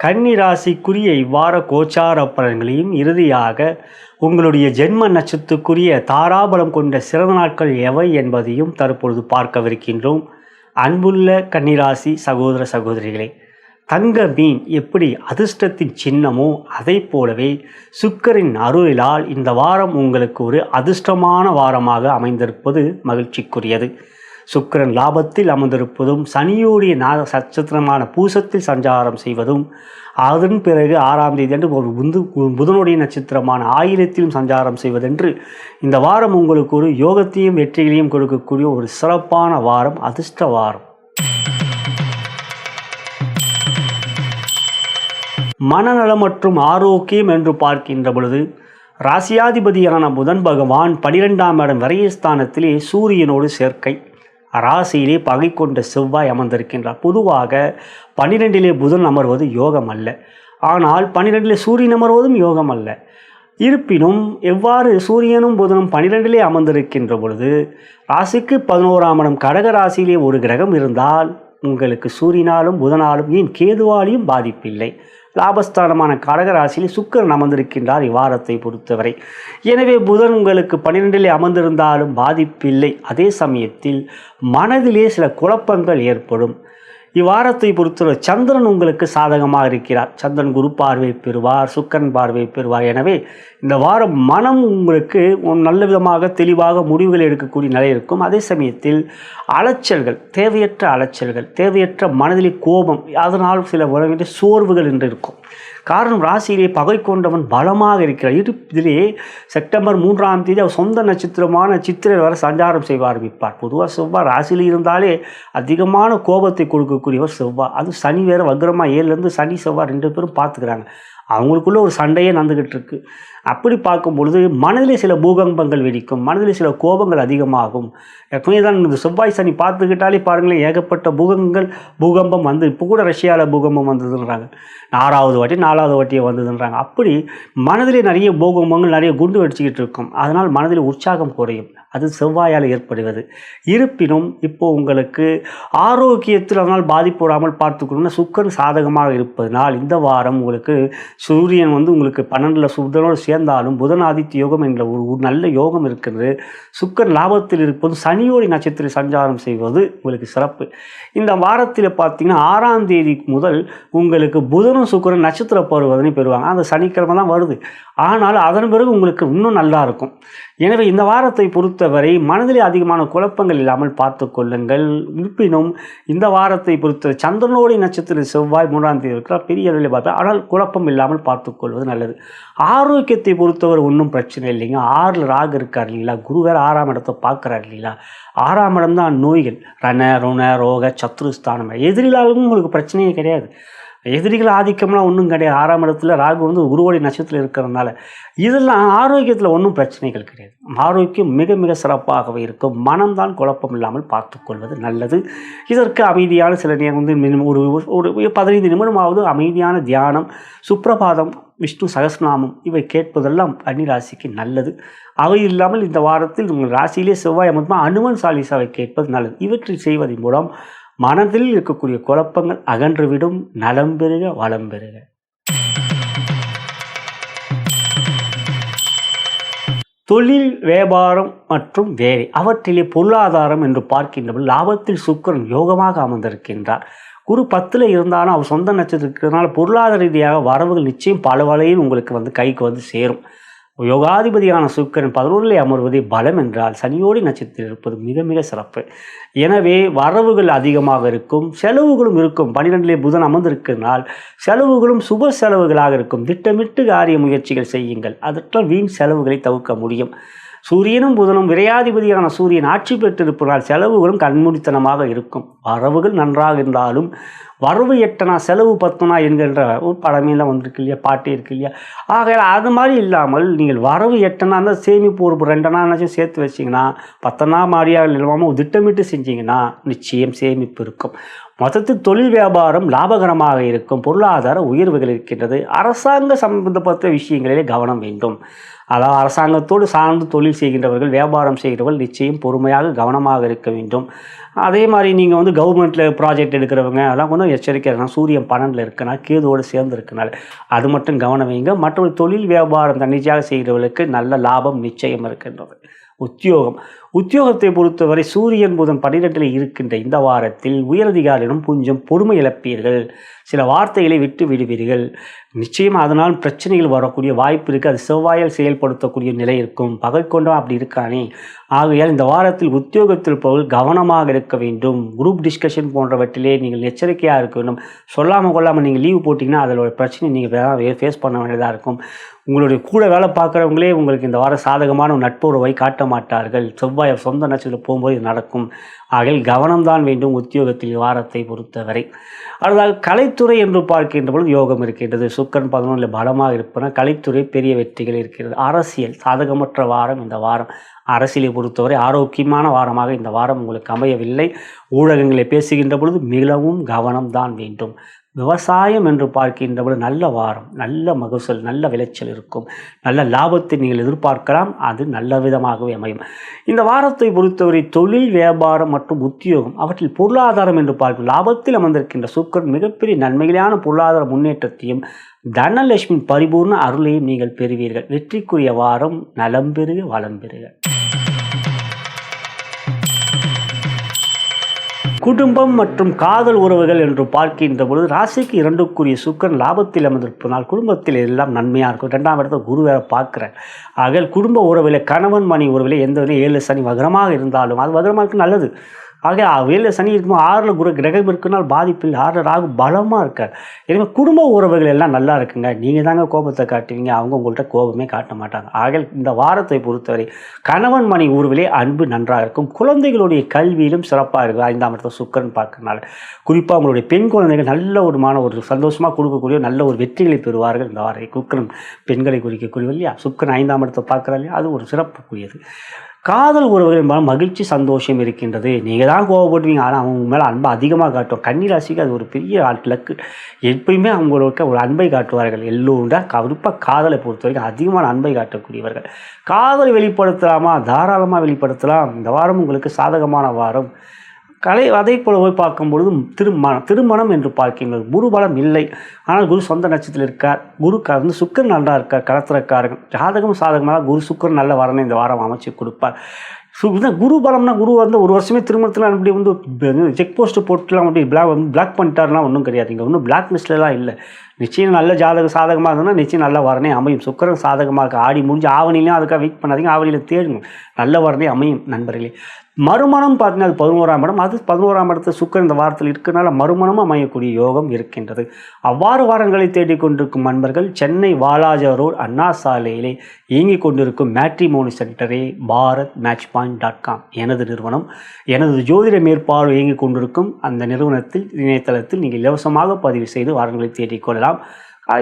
கன்னி ராசிக்குரிய இவ்வார கோச்சார பலன்களையும் இறுதியாக உங்களுடைய ஜென்ம நட்சத்துக்குரிய தாராபலம் கொண்ட சிறந்த நாட்கள் எவை என்பதையும் தற்பொழுது பார்க்கவிருக்கின்றோம். அன்புள்ள கன்னிராசி சகோதர சகோதரிகளே தங்க மீன் எப்படி அதிர்ஷ்டத்தின் சின்னமோ அதை போலவே சுக்கரின் அருளிலால் இந்த வாரம் உங்களுக்கு ஒரு அதிர்ஷ்டமான வாரமாக அமைந்திருப்பது மகிழ்ச்சிக்குரியது. சுக்கிரன் லாபத்தில் அமர்ந்திருப்பதும் சனியோடைய நாக நட்சத்திரமான பூசத்தில் சஞ்சாரம் செய்வதும் அதன் பிறகு ஆறாம் தேதி அன்று ஒரு புந்து புதனுடைய நட்சத்திரமான ஆயிரத்திலும் சஞ்சாரம் செய்வதென்று இந்த வாரம் உங்களுக்கு ஒரு யோகத்தையும் வெற்றிகளையும் கொடுக்கக்கூடிய ஒரு சிறப்பான வாரம் அதிர்ஷ்ட வாரம். மனநலம் மற்றும் ஆரோக்கியம் என்று பார்க்கின்ற பொழுது ராசியாதிபதியான புதன் பகவான் பனிரெண்டாம் இடம் விரயஸ்தானத்திலே சூரியனோடு சேர்க்கை. ராசியிலே பகை கொண்ட செவ்வாய் அமர்ந்திருக்கின்றார். பொதுவாக பன்னிரெண்டிலே புதன் அமர்வது யோகம் அல்ல. ஆனால் பன்னிரெண்டிலே சூரியன் அமர்வதும் யோகம் அல்ல. இருப்பினும் எவ்வாறு சூரியனும் புதனும் பன்னிரெண்டிலே அமர்ந்திருக்கின்ற பொழுது ராசிக்கு பதினோராம் இடம் கடக ராசியிலே ஒரு கிரகம் இருந்தால் உங்களுக்கு சூரியனாலும் புதனாலும் ஏன் கேதுவாலையும் பாதிப்பில்லை. லாபஸ்தானமான கடகராசியில் சுக்கரன் அமர்ந்திருக்கின்றார் இவ்வாரத்தை பொறுத்தவரை. எனவே புதன் உங்களுக்கு பன்னிரெண்டிலே அமர்ந்திருந்தாலும் பாதிப்பில்லை. அதே சமயத்தில் மனதிலே சில குழப்பங்கள் ஏற்படும். இவ்வாரத்தை பொறுத்தவரை சந்திரன் உங்களுக்கு சாதகமாக இருக்கிறார். சந்திரன் குரு பார்வை பெறுவார் சுக்கரன் பார்வை பெறுவார். எனவே இந்த வாரம் மனம் உங்களுக்கு நல்ல விதமாக தெளிவாக முடிவுகள் எடுக்கக்கூடிய நிலை இருக்கும். அதே சமயத்தில் அலைச்சல்கள் தேவையற்ற அலைச்சல்கள் தேவையற்ற மனதிலே கோபம் அதனால் சில உறவிட சோர்வுகள் என்று இருக்கும். காரணம் ராசியிலே பகை கொண்டவன் பலமாக இருக்கிறார். இரு இதிலே செப்டம்பர் மூன்றாம் தேதி அவர் சொந்த நட்சத்திரமான சித்திரை வர சஞ்சாரம் செய்ய ஆரம்பிப்பார். பொதுவாக செவ்வாய் ராசியில் இருந்தாலே அதிகமான கோபத்தை கொடுக்கக்கூடியவர் செவ்வாய். அது சனி வேறு வக்ரமாக ஏழுலேருந்து சனி செவ்வாய் ரெண்டு பேரும் பார்த்துக்கிறாங்க. அவங்களுக்குள்ள ஒரு சண்டையே நடந்துக்கிட்டு இருக்குது அப்படி பார்க்கும் பொழுது மனதிலே சில பூகம்பங்கள் வெடிக்கும் மனதிலே சில கோபங்கள் அதிகமாகும். எப்பவுமே தான் இந்த செவ்வாய் சனி பார்த்துக்கிட்டாலே பாருங்களேன் ஏகப்பட்ட பூகங்கள் பூகம்பம் வந்து இப்போ கூட ரஷ்யாவில் பூகம்பம் வந்ததுன்றாங்க. ஆறாவது வாட்டி நாலாவது வாட்டியை வந்ததுன்றாங்க. அப்படி மனதிலே நிறைய பூகம்பங்கள் நிறைய குண்டு வெடிச்சிக்கிட்டு இருக்கும். அதனால் மனதில் உற்சாகம் குறையும். அது செவ்வாயால் ஏற்படுவது இருப்பினும் இப்போது உங்களுக்கு ஆரோக்கியத்தில் அதனால் பாதிப்பு விடாமல் பார்த்துக்கணும்னா சுக்கன் சாதகமாக இருப்பதனால் இந்த வாரம் உங்களுக்கு சூரியன் வந்து உங்களுக்கு பன்னெண்டில் சேர்ந்து இருந்தாலும் புதன் ஆதித்ய யோகம் என்ற ஒரு ஒரு நல்ல யோகம் இருக்கிறது சுக்கர் லாபத்தில் இருப்பது சனியோடி நட்சத்திர சஞ்சாரம் செய்வது உங்களுக்கு சிறப்பு. இந்த வாரத்தில் பார்த்தீங்கன்னா ஆறாம் தேதி முதல் உங்களுக்கு புதனும் சுக்கரன் நட்சத்திர பருவதனை பெறுவாங்க. அந்த சனிக்கிழமை தான் வருது. ஆனால் அதன் பிறகு உங்களுக்கு இன்னும் நல்லா இருக்கும். எனவே இந்த வாரத்தை பொறுத்தவரை மனதிலே அதிகமான குழப்பங்கள் இல்லாமல் பார்த்து கொள்ளுங்கள். இருப்பினும் இந்த வாரத்தை பொறுத்த சந்திரனோடி நட்சத்திர செவ்வாய் மூன்றாம் தேதி இருக்கிறார். பெரிய அளவில் பார்த்தா ஆனால் குழப்பம் இல்லாமல் பார்த்துக்கொள்வது நல்லது. ஆரோக்கியத்தை பொறுத்தவரை ஒன்றும் பிரச்சனை இல்லைங்க ஆறில் ராகு இருக்கார் இல்லைங்களா? குரு வேறு ஆறாம் இடத்தை பார்க்குறாரு இல்லைங்களா? ஆறாம் இடம் தான் நோய்கள். ரண ருண ரோக சத்ருஸ்தானம் எதிரிலாலும் உங்களுக்கு பிரச்சனையே கிடையாது. எதிரிகள் ஆதிக்கம்லாம் ஒன்றும் கிடையாது. ஆறாம் இடத்துல ராகு வந்து உருவடி நட்சத்திரம் இருக்கிறதுனால இதெல்லாம் ஆரோக்கியத்தில் ஒன்றும் பிரச்சனைகள் கிடையாது. ஆரோக்கியம் மிக மிக சிறப்பாகவே இருக்கும். மனம்தான் குழப்பம் இல்லாமல் பார்த்துக்கொள்வது நல்லது. இதற்கு அமைதியான சில நேரம் வந்து ஒரு ஒரு பதினைந்து நிமிடமாவது அமைதியான தியானம் சுப்பிரபாதம் விஷ்ணு சகஸ்நாமம் இவை கேட்பதெல்லாம் கன்னிராசிக்கு நல்லது. அவை இல்லாமல் இந்த வாரத்தில் உங்கள் ராசியிலே செவ்வாய் அமர்மா அனுமன் சாலிசாவை கேட்பது நல்லது. இவற்றை செய்வதன் மூலம் மனதில் இருக்கக்கூடிய குழப்பங்கள் அகன்றுவிடும் நலம் பெறுக வளம் பெறுக தொழில் வியாபாரம் மற்றும் வேலை அவற்றிலே பொருளாதாரம் என்று பார்க்கின்றபோது லாபத்தில் சுக்கரன் யோகமாக அமர்ந்திருக்கின்றார். குரு பத்தில் இருந்தாலும் அவர் சொந்த நட்சத்திரத்தினால பொருளாதார ரீதியாக வரவுகள் நிச்சயம் பல வகையில் உங்களுக்கு வந்து கைக்கு வந்து சேரும். யோகாதிபதியான சுக்கரன் பதினொன்றிலே அமர்வதே பலம் என்றால் சனியோடி நட்சத்திரம் இருப்பது மிக மிக சிறப்பு. எனவே வரவுகள் அதிகமாக இருக்கும் செலவுகளும் இருக்கும். பன்னிரெண்டிலே புதன் அமர்ந்திருக்கிறனால் செலவுகளும் சுப செலவுகளாக இருக்கும். திட்டமிட்டு காரிய முயற்சிகள் செய்யுங்கள். அதற்கால் வீண் செலவுகளை தவிர்க்க முடியும். சூரியனும் புதனும் விரையாதிபதியான சூரியன் ஆட்சி பெற்றிருப்பதால் செலவுகளும் கண்மூடித்தனமாக இருக்கும். வரவுகள் நன்றாக இருந்தாலும் வரவு எட்டனா செலவு பத்துனா என்கின்ற ஒரு படமேலாம் வந்திருக்கு இல்லையா? பாட்டு இருக்கு இல்லையா? ஆகையால் அது மாதிரி இல்லாமல் நீங்கள் வரவு எட்டனா இருந்தால் சேமிப்பு ஒரு ரெண்டனாச்சும் சேர்த்து வச்சிங்கன்னா பத்தனா மாதிரியாக இல்லாமல் திட்டமிட்டு செஞ்சிங்கன்னா நிச்சயம் சேமிப்பு இருக்கும். மொத்தத்தில் தொழில் வியாபாரம் லாபகரமாக இருக்கும் பொருளாதார உயர்வுகள் இருக்கின்றது. அரசாங்க சம்பந்தப்பட்ட விஷயங்களிலே கவனம் வேண்டும். அதாவது அரசாங்கத்தோடு சார்ந்து தொழில் செய்கின்றவர்கள் வியாபாரம் செய்கிறவர்கள் நிச்சயம் பொறுமையாக கவனமாக இருக்க வேண்டும். அதே மாதிரி நீங்கள் வந்து கவர்மெண்ட்டில் ப்ராஜெக்ட் எடுக்கிறவங்க அதெல்லாம் கொஞ்சம் எச்சரிக்கை இருக்கணும். சூரியன் பன்னெண்டில் இருக்கனா கேதுவோடு சேர்ந்து இருக்கனால அது மட்டும் கவனம் வைங்க. மற்றொரு தொழில் வியாபாரம் தன்னிச்சையாக செய்கிறவர்களுக்கு நல்ல லாபம் நிச்சயம் இருக்கின்றது. உத்தியோகம். உத்தியோகத்தை பொறுத்தவரை சூரியன் புதன் பன்னிரெண்டில் இருக்கின்ற இந்த வாரத்தில் உயரதிகாரியிடம் கொஞ்சம் பொறுமை இழப்பீர்கள். சில வார்த்தைகளை விட்டு விடுவீர்கள். நிச்சயம் அதனால் பிரச்சனைகள் வரக்கூடிய வாய்ப்பு இருக்குது அது செவ்வாயால் செயல்படுத்தக்கூடிய நிலை இருக்கும். பகை கொண்டவன் அப்படி இருக்கானே. ஆகையால் இந்த வாரத்தில் உத்தியோகத்தில் போல் கவனமாக இருக்க வேண்டும். குரூப் டிஸ்கஷன் போன்றவற்றிலே நீங்கள் எச்சரிக்கையாக இருக்க வேண்டும். சொல்லாமல் கொள்ளாமல் நீங்கள் லீவ் போட்டிங்கன்னா அதோட பிரச்சனை நீங்கள் ஃபேஸ் பண்ண வேண்டியதாக இருக்கும். உங்களுடைய கூட வேலை பார்க்குறவங்களே உங்களுக்கு இந்த வாரம் சாதகமான ஒரு நட்புறவை காட்ட மாட்டார்கள். செவ்வாய் சொந்த நட்சத்திரத்தில் போகும்போது இது நடக்கும். ஆகையில் கவனம்தான் வேண்டும் உத்தியோகத்தில் வாரத்தை பொறுத்தவரை. அடுத்ததாக கலைத்துறை என்று பார்க்கின்ற பொழுது யோகம் இருக்கின்றது. சுக்கரன் பதினொன்றில் பலமாக இருப்பன. கலைத்துறை பெரிய வெற்றிகள் இருக்கிறது. அரசியல் சாதகமற்ற வாரம் இந்த வாரம். அரசியலை பொறுத்தவரை ஆரோக்கியமான வாரமாக இந்த வாரம் உங்களுக்கு அமையவில்லை. ஊடகங்களை பேசுகின்ற பொழுது மிகவும் கவனம்தான் வேண்டும். விவசாயம் என்று பார்க்கின்ற பொழுது நல்ல வாரம் நல்ல மகசூல் நல்ல விளைச்சல் இருக்கும். நல்ல லாபத்தை நீங்கள் எதிர்பார்க்கலாம் அது நல்ல விதமாகவே அமையும். இந்த வாரத்தை பொறுத்தவரை தொழில் வியாபாரம் மற்றும் உத்தியோகம் அவற்றில் பொருளாதாரம் என்று பார்க்கும் லாபத்தில் அமர்ந்திருக்கின்ற சுக்கரன் மிகப்பெரிய நன்மைகளான பொருளாதார முன்னேற்றத்தையும் தனலட்சுமி பரிபூர்ண அருளையும் நீங்கள் பெறுவீர்கள். வெற்றிக்குரிய வாரம் நலம் பெறுக வளம் பெறுக. குடும்பம் மற்றும் காதல் உறவுகள் என்று பார்க்கின்ற பொழுது ராசிக்கு இரண்டுக்குரிய சுக்கன் லாபத்தில் அமர்ந்திருப்பதால் குடும்பத்தில் எல்லாம் நன்மையாக இருக்கும். ரெண்டாம் இடத்துல குரு வேற பார்க்குறேன் ஆக குடும்ப உறவில் கணவன் மணி உறவில் எந்த வகையிலும் ஏழு சனி வகரமாக இருந்தாலும் அது வகரமாக நல்லது. ஆக வேலை சனி இருக்கும்போது ஆறில் குரு கிரகம் இருக்குனால் பாதிப்பில் ஆறில் ராகு பலமாக இருக்கார். எனவே குடும்ப உறவுகள் எல்லாம் நல்லா இருக்குங்க. நீங்கள் தாங்க கோபத்தை காட்டுவீங்க. அவங்க உங்கள்கிட்ட கோபமே காட்ட மாட்டாங்க. ஆக இந்த வாரத்தை பொறுத்தவரை கணவன் மணி உறவிலே அன்பு நன்றாக இருக்கும். குழந்தைகளுடைய கல்வியிலும் சிறப்பாக இருக்கும். ஐந்தாம் இடத்துல சுக்கரன் பார்க்கறனால குறிப்பாக அவங்களுடைய பெண் குழந்தைகள் நல்ல ஒரு மான ஒரு சந்தோஷமாக கொடுக்கக்கூடிய நல்ல ஒரு வெற்றிகளை பெறுவார்கள். இந்த வாரம் குக்கரன் பெண்களை குறிக்கக்கூடிய இல்லையா? சுக்கரன் ஐந்தாம் இடத்தை பார்க்குறா இல்லையா? அது ஒரு சிறப்புக்குரியது. காதல் உறவுகள் மேலே மகிழ்ச்சி சந்தோஷம் இருக்கின்றது. நீங்கள் தான் கோவப்படுவீங்க. ஆனால் அவங்க மேலே அன்பை அதிகமாக காட்டும் கன்னிராசிக்கு அது ஒரு பெரிய ஆட்லக்கு எப்பயுமே அவங்களுக்கு ஒரு அன்பை காட்டுவார்கள். எல்லோருடா குறிப்பாக காதலை பொறுத்த வரைக்கும் அதிகமான அன்பை காட்டக்கூடியவர்கள். காதல் வெளிப்படுத்தலாமா? தாராளமாக வெளிப்படுத்தலாம். இந்த வாரம் உங்களுக்கு சாதகமான வாரம். கலை அதை போல போய் பார்க்கும் பொழுது திருமணம் திருமணம் என்று பார்க்கின்றோம் குரு பலம் இல்லை. ஆனால் குரு சொந்த நட்சத்திரத்தில் இருக்கார். குரு வந்து சுக்கர் நல்லா இருக்கார். கடத்திரக்காரர்கள் ஜாதகம் சாதகமாக குரு சுக்கரன் நல்ல வரணும் இந்த வாரம் அமைச்சு கொடுப்பார். ஸோ இதுதான் குரு பலம்னா குரு வந்து ஒரு வருஷமே திருமணத்தில் அப்படி வந்து செக் போஸ்ட்டு போட்டுலாம் அப்படி பிளாக் வந்து பிளாக் பண்ணிட்டாருலாம் ஒன்றும் கிடையாது. இங்கே ஒன்றும் பிளாக் லிஸ்ட்லாம் இல்லை. நிச்சயம் நல்ல ஜாதக சாதகமாக இருந்ததுன்னா நிச்சயம் நல்ல வரனே அமையும். சுக்கரன் சாதகமாக ஆடி முடிஞ்சு ஆவணிலையும் அதுக்காக வெயிட் பண்ணாதீங்க. ஆவணியில் தேடுங்க. நல்ல வரனே அமையும் நண்பர்களே. மறுமணம் பார்த்தீங்கன்னா அது பதினோராம் இடம். அது பதினோராம் இடத்து சுக்கரன் இந்த வாரத்தில் இருக்கிறனால மறுமணமும் அமையக்கூடிய யோகம் இருக்கின்றது. அவ்வாறு வாரங்களை தேடிக்கொண்டிருக்கும் நண்பர்கள் சென்னை வாலாஜா ரோடு அண்ணா சாலையிலே இயங்கிக் கொண்டிருக்கும் matrimony சென்டரே Bharat match point dot com எனது நிறுவனம். எனது ஜோதிட மேற்பார்வை இயங்கிக் கொண்டிருக்கும் அந்த நிறுவனத்தில் இணையதளத்தில் நீங்கள் இலவசமாக பதிவு செய்து வாரங்களை தேடிக்கொள்ளலாம்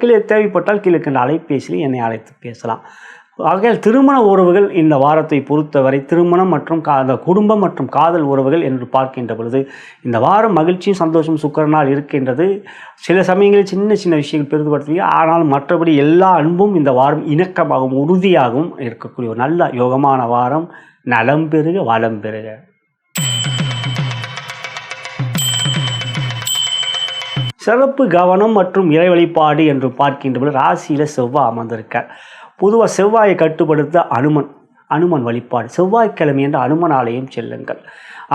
கீழே தேவைப்பட்டால் கீழே இருக்கின்ற அலைபேசியில் என்னை அழைத்து பேசலாம். ஆகையால் திருமண உறவுகள் இந்த வாரத்தை பொறுத்தவரை திருமணம் மற்றும் கா அந்த குடும்பம் மற்றும் காதல் உறவுகள் என்று பார்க்கின்ற பொழுது இந்த வாரம் மகிழ்ச்சியும் சந்தோஷம் சுக்கரனால் இருக்கின்றது. சில சமயங்களில் சின்ன சின்ன விஷயங்கள் பெரிதுபடுத்துவீங்க. ஆனால் மற்றபடி எல்லா அன்பும் இந்த வாரம் இணக்கமாகவும் உறுதியாகவும் இருக்கக்கூடிய ஒரு நல்ல யோகமான வாரம். நலம் பெருக வளம் பெருக சிறப்பு கவனம் மற்றும் இறை வழிபாடு என்று பார்க்கின்ற பொழுது ராசியில் செவ்வாய் அமர்ந்திருக்கார். பொதுவாக செவ்வாயை கட்டுப்படுத்த அனுமன். அனுமன் வழிபாடு. செவ்வாய்க்கிழமை என்ற அனுமன் ஆலயம் செல்லுங்கள்.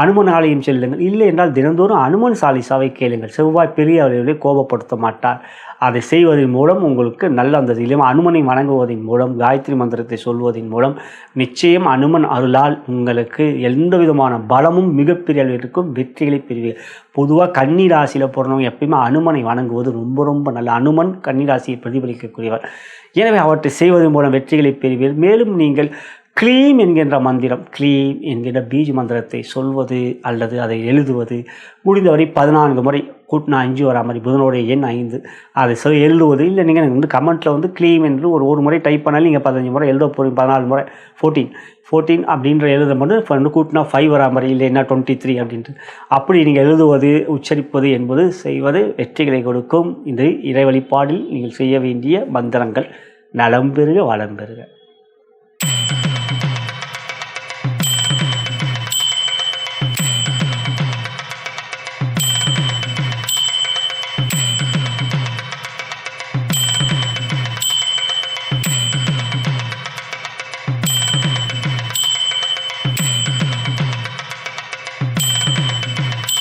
அனுமன் ஆலயம் செல்லுங்கள். இல்லை என்றால் தினந்தோறும் அனுமன் சாலிசாவை கேளுங்கள். செவ்வாய் பெரிய அளவிலே கோபப்படுத்த மாட்டார். அதை செய்வதன் மூலம் உங்களுக்கு நல்ல அந்த இல்லாம அனுமனை வணங்குவதன் மூலம் காயத்ரி மந்திரத்தை சொல்வதன் மூலம் நிச்சயம் அனுமன் அருளால் உங்களுக்கு எந்த விதமான பலமும் மிகப்பெரிய அளவிற்கும் வெற்றிகளை பெறுவீர்கள். பொதுவாக கன்னிராசியில் பிறந்தவங்க எப்பயுமே அனுமனை வணங்குவது ரொம்ப ரொம்ப நல்ல அனுமன் கன்னிராசியை பிரதிபலிக்கக்கூடியவர். எனவே அவற்றை செய்வதன் மூலம் வெற்றிகளை பெறுவீர்கள். மேலும் நீங்கள் க்ளீம் என்கின்ற மந்திரம் க்ளீம் என்கின்ற பீஜ் மந்திரத்தை சொல்வது அல்லது அதை எழுதுவது முடிந்தவரை பதினான்கு முறை கூட்டினா அஞ்சு வரா மாதிரி புதனுடைய எண் ஐந்து. அதை சொல்லி எழுதுவது இல்லை நீங்கள் எனக்கு வந்து கமெண்ட்டில் வந்து க்ளீம் என்று ஒரு ஒரு முறை டைப் பண்ணாலும் நீங்கள் பதினஞ்சு முறை எழுத போகிறீங்க பதினாலு முறை. ஃபோர்டீன் ஃபோர்டீன் அப்படின்ற எழுத மட்டும் இப்போ வந்து கூட்டினா ஃபைவ் வரா மாதிரி இல்லைன்னா டுவெண்ட்டி த்ரீ அப்படின்ட்டு. அப்படி நீங்கள் எழுதுவது உச்சரிப்பது என்பது செய்வது வெற்றிகளை கொடுக்கும். இது இறை வழிபாடில் நீங்கள் செய்ய வேண்டிய மந்திரங்கள். நலம் பெறுக வளம் பெறுக.